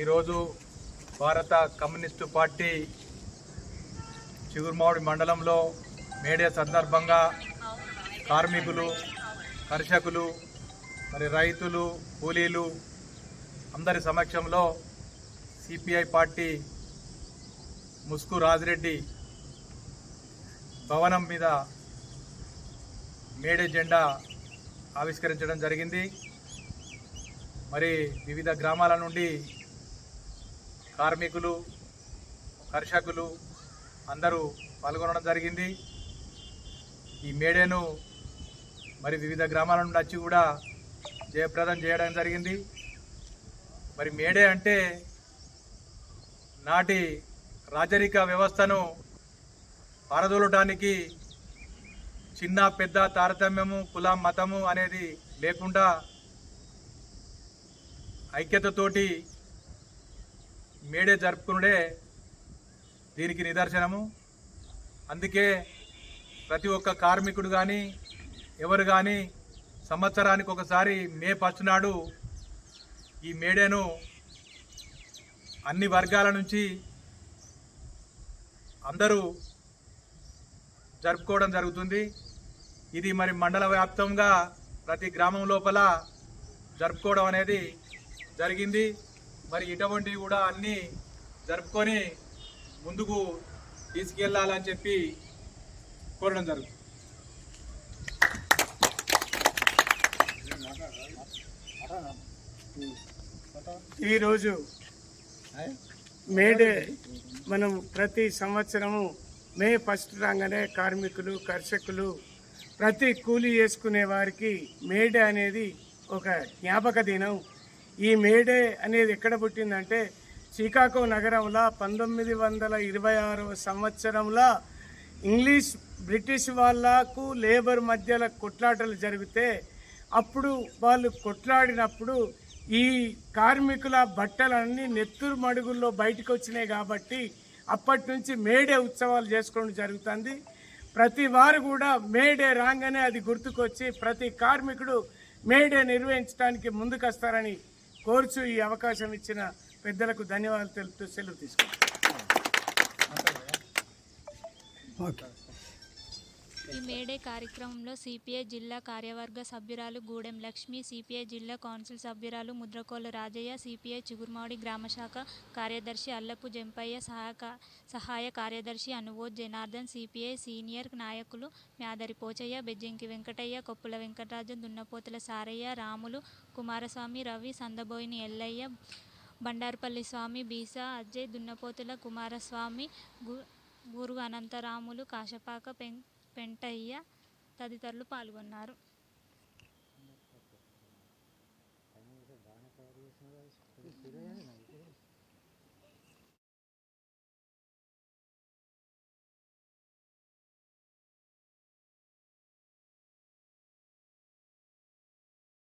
ఈరోజు భారత communist party చిగురుమావుడి మండలంలో మేడే సందర్భంగా కార్మికులు కర్షకులు మరి రైతులు కూలీలు అందరి సమక్షంలో సిపిఐ పార్టీ ముస్కు రాజిరెడ్డి భవనం మీద మేడే జెండా ఆవిష్కరించడం జరిగింది. మరి వివిధ గ్రామాల నుండి కార్మికులు కర్షకులు అందరూ పాల్గొనడం జరిగింది. ఈ మేడేను మరి వివిధ గ్రామాల నుండి వచ్చి కూడా జయప్రదం చేయడం జరిగింది. మరి మేడే అంటే నాటి రాజరిక వ్యవస్థను పారదోలటానికి చిన్న పెద్ద తారతమ్యము కులం మతము అనేది లేకుండా ఐక్యతతోటి మేడే జరుపుకునుడే దీనికి నిదర్శనము. అందుకే ప్రతి ఒక్క కార్మికుడు కానీ ఎవరు కానీ సంవత్సరానికి ఒకసారి మే ఫస్ట్ నాడు ఈ మేడేను అన్ని వర్గాల నుంచి అందరూ జరుపుకోవడం జరుగుతుంది. ఇది మరి మండల వ్యాప్తంగా ప్రతి గ్రామం లోపల జరుపుకోవడం అనేది జరిగింది. మరి ఇటువంటివి కూడా అన్నీ జరుపుకొని ముందుకు తీసుకెళ్ళాలని చెప్పి కోరడం జరుగుతుంది. ఈరోజు మేడే మనం ప్రతి సంవత్సరము మే ఫస్ట్ రాగానే కార్మికులు కర్షకులు ప్రతి కూలీ చేసుకునే వారికి మేడే అనేది ఒక జ్ఞాపక దినం. ఈ మేడే అనేది ఎక్కడ పుట్టిందంటే శ్రీకాకుళం నగరంలో పంతొమ్మిది వందల ఇరవై ఆరవ సంవత్సరంలో ఇంగ్లీష్ బ్రిటిష్ వాళ్ళకు లేబర్ మధ్యలో కొట్లాటలు జరిగితే అప్పుడు వాళ్ళు కొట్లాడినప్పుడు ఈ కార్మికుల బట్టలన్నీ నెత్తురు మడుగుల్లో బయటకు వచ్చినాయి కాబట్టి అప్పటి నుంచి మేడే ఉత్సవాలు చేసుకోవడం జరుగుతుంది. ప్రతి వారు కూడా మేడే రాగానే అది గుర్తుకొచ్చి ప్రతి కార్మికుడు మేడే నిర్వహించడానికి ముందుకొస్తారని కోరుచు ఈ అవకాశం ఇచ్చిన పెద్దలకు ధన్యవాదాలు తెలుపుతూ సెలవు తీసుకుంటాం ఈ మేడే కార్యక్రమంలో సిపిఐ జిల్లా కార్యవర్గ సభ్యురాలు గూడెం లక్ష్మి సిపిఐ జిల్లా కౌన్సిల్ సభ్యురాలు ముద్రకోల రాజయ్య సిపిఐ చిగురుమాడి గ్రామశాఖ కార్యదర్శి అల్లపు జంపయ్య సహాయక సహాయ కార్యదర్శి అనువోద్ జనార్దన్ సిపిఐ సీనియర్ నాయకులు మ్యాదరి పోచయ్య బెజ్జంకి వెంకటయ్య కొప్పుల వెంకటరాజు దున్నపోతుల సారయ్య రాములు కుమారస్వామి రవి సందబోయిని ఎల్లయ్య బండారుపల్లి స్వామి బీసా అజయ్ దున్నపోతుల కుమారస్వామి గు గురు అనంతరాములు కాశపాక పెం పెంటయ్య తదితరులు పాల్గొన్నారు.